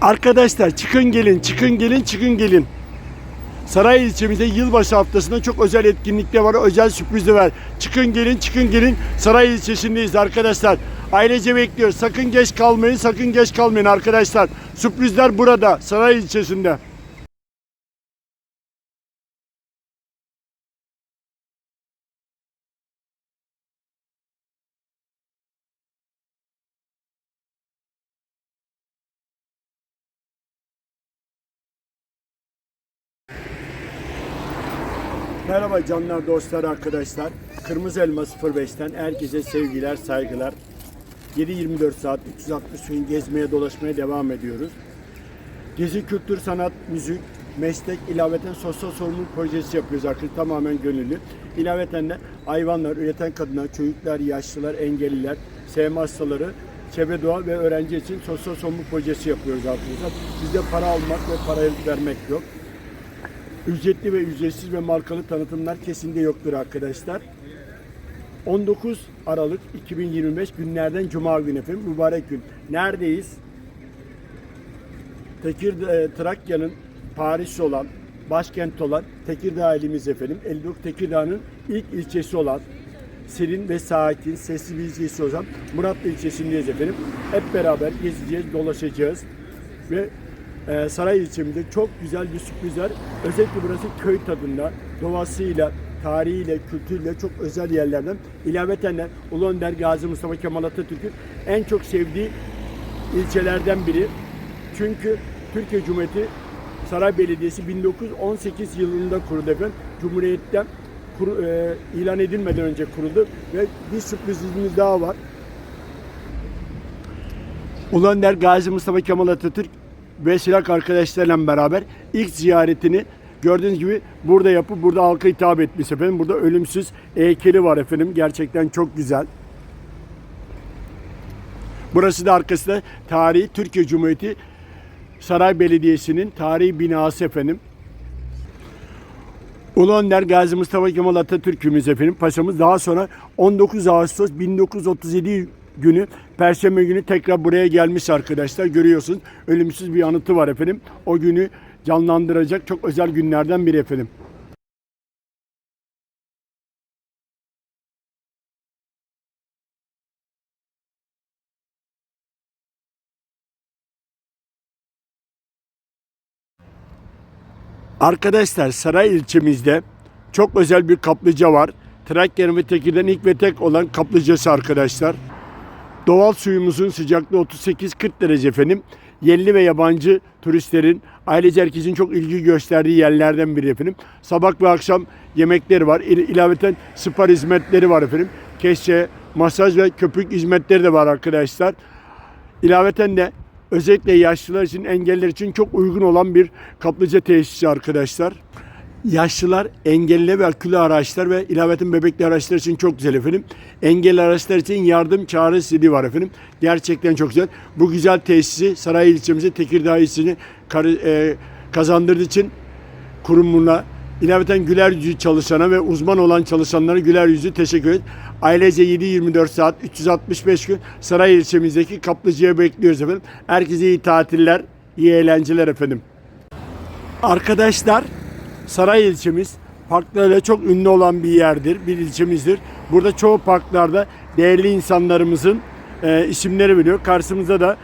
Arkadaşlar çıkın gelin, çıkın gelin, çıkın gelin. Saray ilçemizde yılbaşı haftasında çok özel etkinlikler var, özel sürprizler var. Çıkın gelin, çıkın gelin. Saray ilçesindeyiz arkadaşlar. Ailece bekliyoruz. Sakın geç kalmayın, sakın geç kalmayın arkadaşlar. Sürprizler burada, Saray ilçesinde. Merhaba canlar, dostlar, arkadaşlar. Kırmızı Elma 05'ten herkese sevgiler, saygılar. 7-24 saat 360 gün gezmeye dolaşmaya devam ediyoruz. Gezi, kültür, sanat, müzik, meslek, ilaveten sosyal sorumluluk projesi yapıyoruz arkadaşlar. Tamamen gönüllü. İlaveten de hayvanlar, üreten kadınlar, çocuklar, yaşlılar, engelliler, sevme hastaları, çevre doğa ve öğrenci için sosyal sorumluluk projesi yapıyoruz arkadaşlar. Bizde para almak ve para vermek yok. Ücretli ve ücretsiz ve markalı tanıtımlar kesinlikle yoktur arkadaşlar. 19 Aralık 2025 günlerden Cuma günü efendim. Mübarek gün. Neredeyiz? Tekirdağ, e, Trakya'nın Paris'i olan, başkent olan Tekirdağ ilimiz efendim. 59 Tekirdağ'ın ilk ilçesi olan serin ve sakin, sessiz bir ilçesi olan Muratlı ilçesindeyiz efendim. Hep beraber gezeceğiz, dolaşacağız ve e, Saray ilçemizde çok güzel bir sürpriz var. Özellikle burası köy tadında, doğasıyla, tarihiyle, kültürüyle çok özel yerlerden. İlaveten de Ulu Önder Gazi Mustafa Kemal Atatürk'ün en çok sevdiği ilçelerden biri. Çünkü Türkiye Cumhuriyeti Saray Belediyesi 1918 yılında kuruldu efendim. Cumhuriyetten kuru- e, ilan edilmeden önce kuruldu ve bir sürprizimiz daha var. Ulu Önder Gazi Mustafa Kemal Atatürk ve silah arkadaşlarıyla beraber ilk ziyaretini gördüğünüz gibi burada yapıp burada halka hitap etmiş efendim. Burada ölümsüz heykeli var efendim. Gerçekten çok güzel. Burası da arkasında tarihi Türkiye Cumhuriyeti Saray Belediyesi'nin tarihi binası efendim. Ulu Önder Gazi Mustafa Kemal Atatürk'ümüz efendim paşamız daha sonra 19 Ağustos 1937 günü Perşembe günü tekrar buraya gelmiş arkadaşlar. Görüyorsunuz ölümsüz bir anıtı var efendim. O günü canlandıracak çok özel günlerden biri efendim. Arkadaşlar Saray ilçemizde çok özel bir kaplıca var. Trakya'nın ve Tekirdağ'ın ilk ve tek olan kaplıcası arkadaşlar. Doğal suyumuzun sıcaklığı 38-40 derece efendim. Yerli ve yabancı turistlerin, ailece herkesin çok ilgi gösterdiği yerlerden biri efendim. Sabah ve akşam yemekleri var. İl- İlaveten spa hizmetleri var efendim. Keşke, masaj ve köpük hizmetleri de var arkadaşlar. İlaveten de özellikle yaşlılar için, engelliler için çok uygun olan bir kaplıca tesisi arkadaşlar. Yaşlılar, engelli ve akülü araçlar ve ilaveten bebekli araçlar için çok güzel efendim. Engelli araçlar için yardım çağrı zili var efendim. Gerçekten çok güzel. Bu güzel tesisi Saray ilçemize Tekirdağ ilçesini e, kazandırdığı için kurumuna ilaveten güler yüzü çalışana ve uzman olan çalışanlara güler yüzü teşekkür ederim. Ailece 7-24 saat 365 gün Saray ilçemizdeki kaplıcıya bekliyoruz efendim. Herkese iyi tatiller, iyi eğlenceler efendim. Arkadaşlar Saray ilçemiz parklarıyla çok ünlü olan bir yerdir, bir ilçemizdir. Burada çoğu parklarda değerli insanlarımızın e, isimleri biliyor. Karşımızda da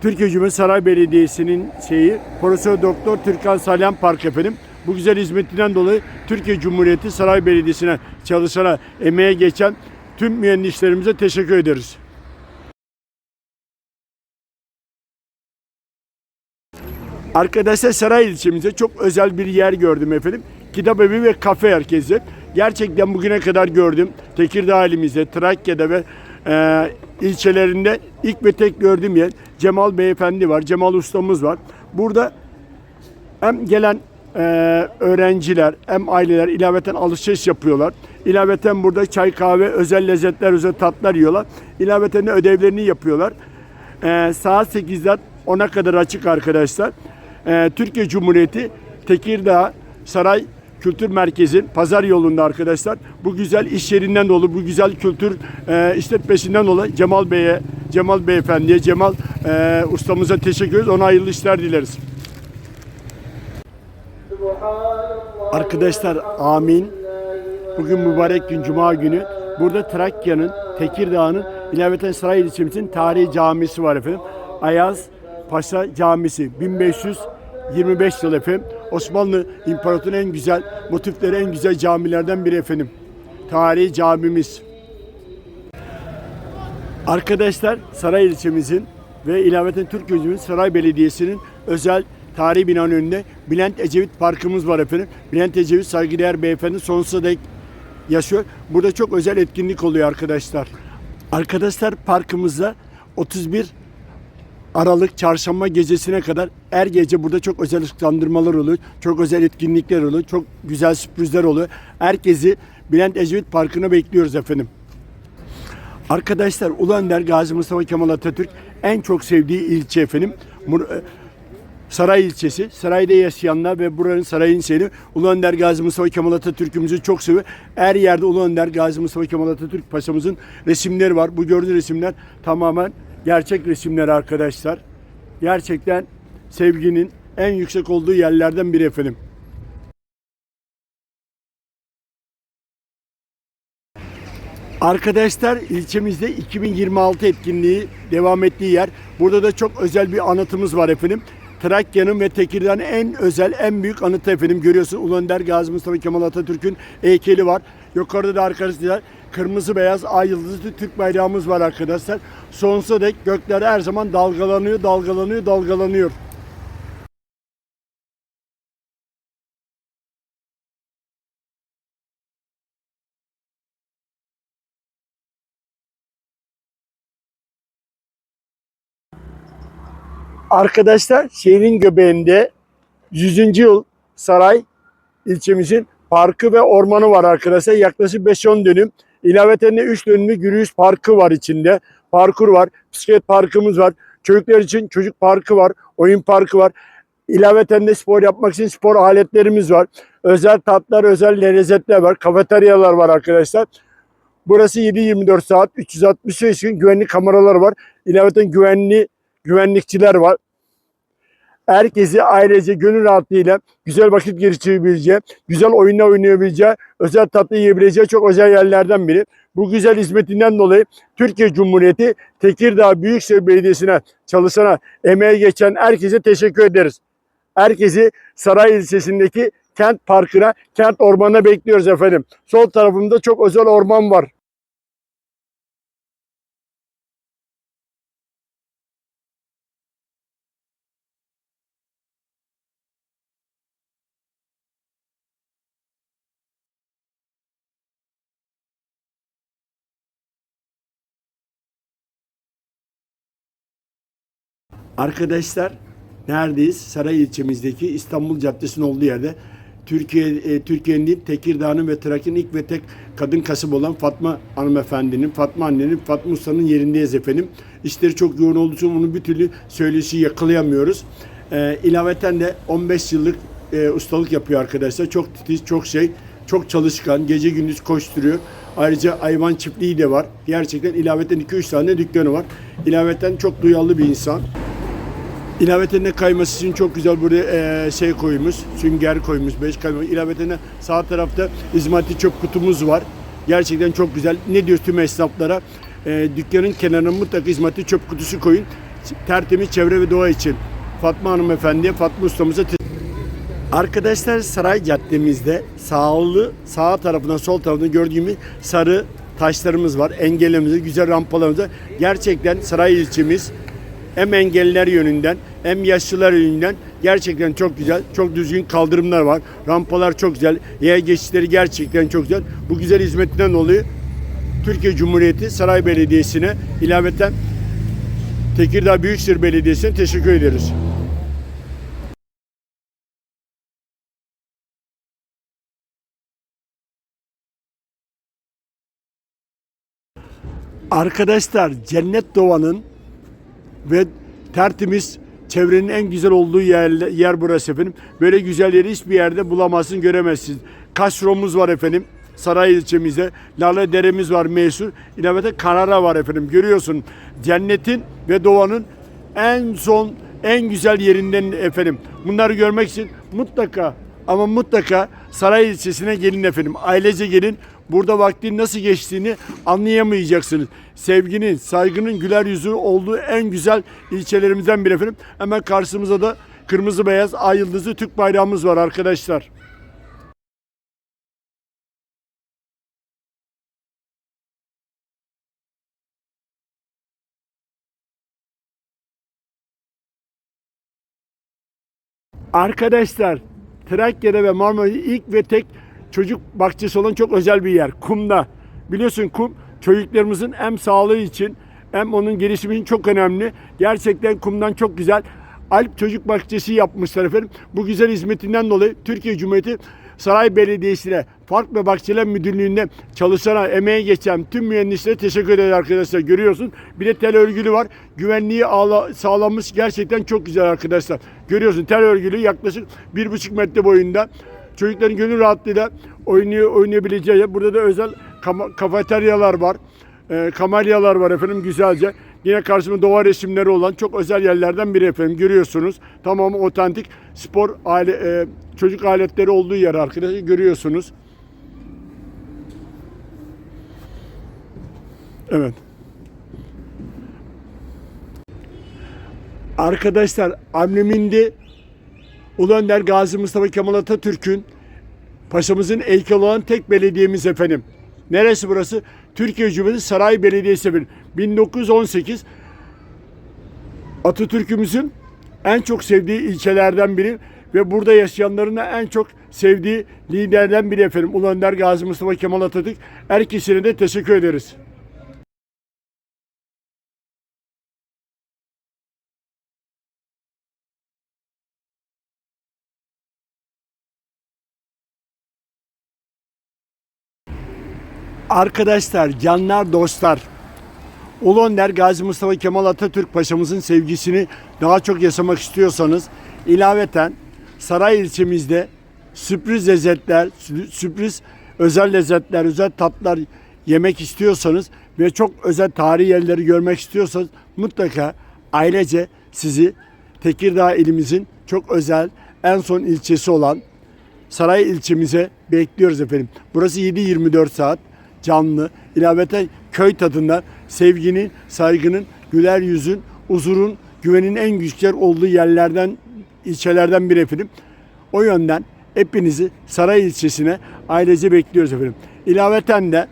Türkiye Cumhuriyeti Saray Belediyesi'nin şeyi Profesör Doktor Türkan Salyan Park efendim. Bu güzel hizmetinden dolayı Türkiye Cumhuriyeti Saray Belediyesi'ne çalışana, emeğe geçen tüm mühendislerimize teşekkür ederiz. Arkadaşlar Saray ilçemizde çok özel bir yer gördüm efendim. Kitap evi ve kafe herkese. Gerçekten bugüne kadar gördüm. Tekirdağ ilimizde, Trakya'da ve e, ilçelerinde ilk ve tek gördüğüm yer Cemal Beyefendi var, Cemal Ustamız var. Burada hem gelen e, öğrenciler hem aileler ilaveten alışveriş yapıyorlar. İlaveten burada çay kahve, özel lezzetler, özel tatlar yiyorlar. İlaveten de ödevlerini yapıyorlar. E, saat 8'den 10'a kadar açık arkadaşlar. E, Türkiye Cumhuriyeti Tekirdağ Saray Kültür Merkezi pazar yolunda arkadaşlar. Bu güzel iş yerinden dolayı, bu güzel kültür e, işletmesinden dolayı Cemal Bey'e Cemal Beyefendi'ye, Cemal e, ustamıza teşekkür ederiz. Ona hayırlı işler dileriz. Arkadaşlar amin. Bugün mübarek gün Cuma günü. Burada Trakya'nın, Tekirdağ'ın ilaveten Saray ilçemizin tarihi camisi var efendim. Ayaz Paşa Camisi 1525 yıl efendim. Osmanlı İmparatorluğu'nun en güzel motifleri en güzel camilerden biri efendim. Tarihi camimiz. Arkadaşlar Saray ilçemizin ve ilaveten Türk Gözümüz Saray Belediyesi'nin özel tarihi binanın önünde Bülent Ecevit Parkımız var efendim. Bülent Ecevit saygıdeğer beyefendi sonsuza dek yaşıyor. Burada çok özel etkinlik oluyor arkadaşlar. Arkadaşlar parkımızda 31 Aralık çarşamba gecesine kadar her gece burada çok özel ışıklandırmalar oluyor. Çok özel etkinlikler oluyor. Çok güzel sürprizler oluyor. Herkesi Bülent Ecevit Parkı'na bekliyoruz efendim. Arkadaşlar Ulu Önder Gazi Mustafa Kemal Atatürk en çok sevdiği ilçe efendim. Saray ilçesi. Sarayda yaşayanlar ve buranın sarayın seni Ulu Önder Gazi Mustafa Kemal Atatürk'ümüzü çok seviyor. Her yerde Ulu Önder Gazi Mustafa Kemal Atatürk Paşa'mızın resimleri var. Bu gördüğünüz resimler tamamen gerçek resimler arkadaşlar. Gerçekten sevginin en yüksek olduğu yerlerden biri efendim. Arkadaşlar ilçemizde 2026 etkinliği devam ettiği yer. Burada da çok özel bir anıtımız var efendim. Trakya'nın ve Tekirdağ'ın en özel, en büyük anıtı efendim. Görüyorsun Ulu Önder Gazi Mustafa Kemal Atatürk'ün heykeli var. Yukarıda da arkadaşlar kırmızı beyaz ay yıldızlı Türk bayrağımız var arkadaşlar. Sonsuza dek gökler her zaman dalgalanıyor, dalgalanıyor, dalgalanıyor. Arkadaşlar şehrin göbeğinde 100. yıl saray ilçemizin parkı ve ormanı var arkadaşlar. Yaklaşık 5-10 dönüm. İlaveten de 3 dönümlük yürüyüş parkı var içinde. Parkur var. Bisiklet parkımız var. Çocuklar için çocuk parkı var. Oyun parkı var. İlaveten de spor yapmak için spor aletlerimiz var. Özel tatlar, özel lezzetler var. Kafeteryalar var arkadaşlar. Burası 7-24 saat 365 gün güvenlik kameraları var. İlaveten güvenli güvenlikçiler var. Herkesi ailece gönül rahatlığıyla güzel vakit geçirebileceği, güzel oyunlar oynayabileceği, özel tatlı yiyebileceği çok özel yerlerden biri. Bu güzel hizmetinden dolayı Türkiye Cumhuriyeti Tekirdağ Büyükşehir Belediyesi'ne çalışana, emeğe geçen herkese teşekkür ederiz. Herkesi Saray ilçesindeki kent parkına, kent ormanına bekliyoruz efendim. Sol tarafımda çok özel orman var. Arkadaşlar neredeyiz? Saray ilçemizdeki İstanbul Caddesi'nin olduğu yerde Türkiye e, Türkiye'nin değil Tekirdağ'ın ve Trakya'nın ilk ve tek kadın kasabı olan Fatma hanımefendinin, Fatma annenin, Fatma Usta'nın yerindeyiz efendim. İşleri çok yoğun olduğu için onu bir türlü söyleşi yakalayamıyoruz. E, ilaveten de 15 yıllık e, ustalık yapıyor arkadaşlar. Çok titiz, çok şey, çok çalışkan, gece gündüz koşturuyor. Ayrıca hayvan çiftliği de var. Gerçekten ilaveten 2-3 tane dükkanı var. İlaveten çok duyarlı bir insan. İlavetenine kayması için çok güzel buraya e, şey koymuş, sünger koymuş, beş kayma. İlavetenine sağ tarafta izmaritli çöp kutumuz var. Gerçekten çok güzel. Ne diyor tüm esnaflara? E, dükkanın kenarına mutlaka izmaritli çöp kutusu koyun. Tertemiz çevre ve doğa için. Fatma Hanımefendi'ye, Fatma Ustamıza Arkadaşlar Saray Caddemizde sağlı sağ tarafından sol tarafından gördüğümüz sarı taşlarımız var. Engellerimiz, güzel rampalarımız var. Gerçekten Saray ilçemiz hem engelliler yönünden hem yaşlılar yönünden gerçekten çok güzel. Çok düzgün kaldırımlar var. Rampalar çok güzel. Yaya geçişleri gerçekten çok güzel. Bu güzel hizmetinden dolayı Türkiye Cumhuriyeti Saray Belediyesi'ne ilaveten Tekirdağ Büyükşehir Belediyesi'ne teşekkür ederiz. Arkadaşlar Cennet Doğan'ın ve tertemiz çevrenin en güzel olduğu yer, yer burası efendim. Böyle güzel yeri hiçbir yerde bulamazsın, göremezsin. Kaşromuz var efendim. Saray ilçemizde. Lale Deremiz var meşhur. İlaveten Karara var efendim. Görüyorsun cennetin ve doğanın en son en güzel yerinden efendim. Bunları görmek için mutlaka ama mutlaka Saray ilçesine gelin efendim. Ailece gelin. Burada vaktin nasıl geçtiğini anlayamayacaksınız. Sevginin, saygının güler yüzü olduğu en güzel ilçelerimizden biri efendim. Hemen karşımıza da kırmızı beyaz ay yıldızı Türk bayrağımız var arkadaşlar. Arkadaşlar Trakya'da ve Marmara'da ilk ve tek çocuk bahçesi olan çok özel bir yer. Kumda. Biliyorsun kum çocuklarımızın hem sağlığı için hem onun gelişimi için çok önemli. Gerçekten kumdan çok güzel. Alp Çocuk Bahçesi yapmışlar efendim. Bu güzel hizmetinden dolayı Türkiye Cumhuriyeti Saray Belediyesi'ne, Park ve Bahçeler Müdürlüğü'nde çalışan, emeğe geçen tüm mühendislere teşekkür ederiz arkadaşlar. Görüyorsun. Bir de tel örgülü var. Güvenliği ağla, sağlanmış. Gerçekten çok güzel arkadaşlar. Görüyorsun tel örgülü yaklaşık bir buçuk metre boyunda. Çocukların gönül rahatlığıyla oynuyor, oynayabileceği. Burada da özel kafeteryalar var. E, kamelyalar var efendim güzelce. Yine karşımda doğa resimleri olan çok özel yerlerden biri efendim görüyorsunuz. Tamam otantik spor aile, e, çocuk aletleri olduğu yer arkadaşlar görüyorsunuz. Evet. Arkadaşlar ambleminde Ulu Önder Gazi Mustafa Kemal Atatürk'ün paşamızın heykeli olan tek belediyemiz efendim. Neresi burası? Türkiye Cumhuriyeti Saray Belediyesi efendim. 1918 Atatürk'ümüzün en çok sevdiği ilçelerden biri ve burada yaşayanların da en çok sevdiği liderden biri efendim. Ulu Önder Gazi Mustafa Kemal Atatürk. Herkesine de teşekkür ederiz. Arkadaşlar, canlar, dostlar. Ulu Önder Gazi Mustafa Kemal Atatürk Paşa'mızın sevgisini daha çok yaşamak istiyorsanız ilaveten Saray ilçemizde sürpriz lezzetler, sü- sürpriz özel lezzetler, özel tatlar yemek istiyorsanız ve çok özel tarihi yerleri görmek istiyorsanız mutlaka ailece sizi Tekirdağ ilimizin çok özel en son ilçesi olan Saray ilçemize bekliyoruz efendim. Burası 7-24 saat canlı. İlaveten köy tadında sevginin, saygının, güler yüzün, huzurun, güvenin en güçler olduğu yerlerden, ilçelerden biri efendim. O yönden hepinizi Saray ilçesine ailece bekliyoruz efendim. İlaveten de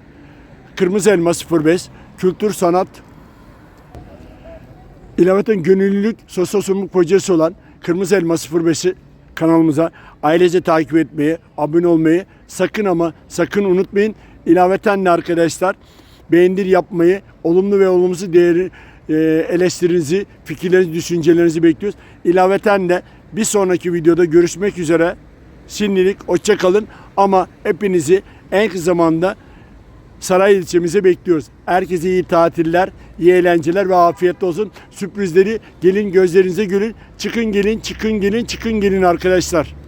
Kırmızı Elma 05, Kültür Sanat İlaveten gönüllülük sosyal sorumluluk projesi olan Kırmızı Elma 05'i kanalımıza ailece takip etmeyi, abone olmayı sakın ama sakın unutmayın. İlaveten de arkadaşlar beğendir yapmayı, olumlu ve olumsuz değeri e, eleştirinizi, fikirlerinizi, düşüncelerinizi bekliyoruz. İlaveten de bir sonraki videoda görüşmek üzere. Şimdilik hoşça kalın ama hepinizi en kısa zamanda Saray ilçemize bekliyoruz. Herkese iyi tatiller, iyi eğlenceler ve afiyet olsun. Sürprizleri gelin gözlerinize görün. Çıkın gelin, çıkın gelin, çıkın gelin arkadaşlar.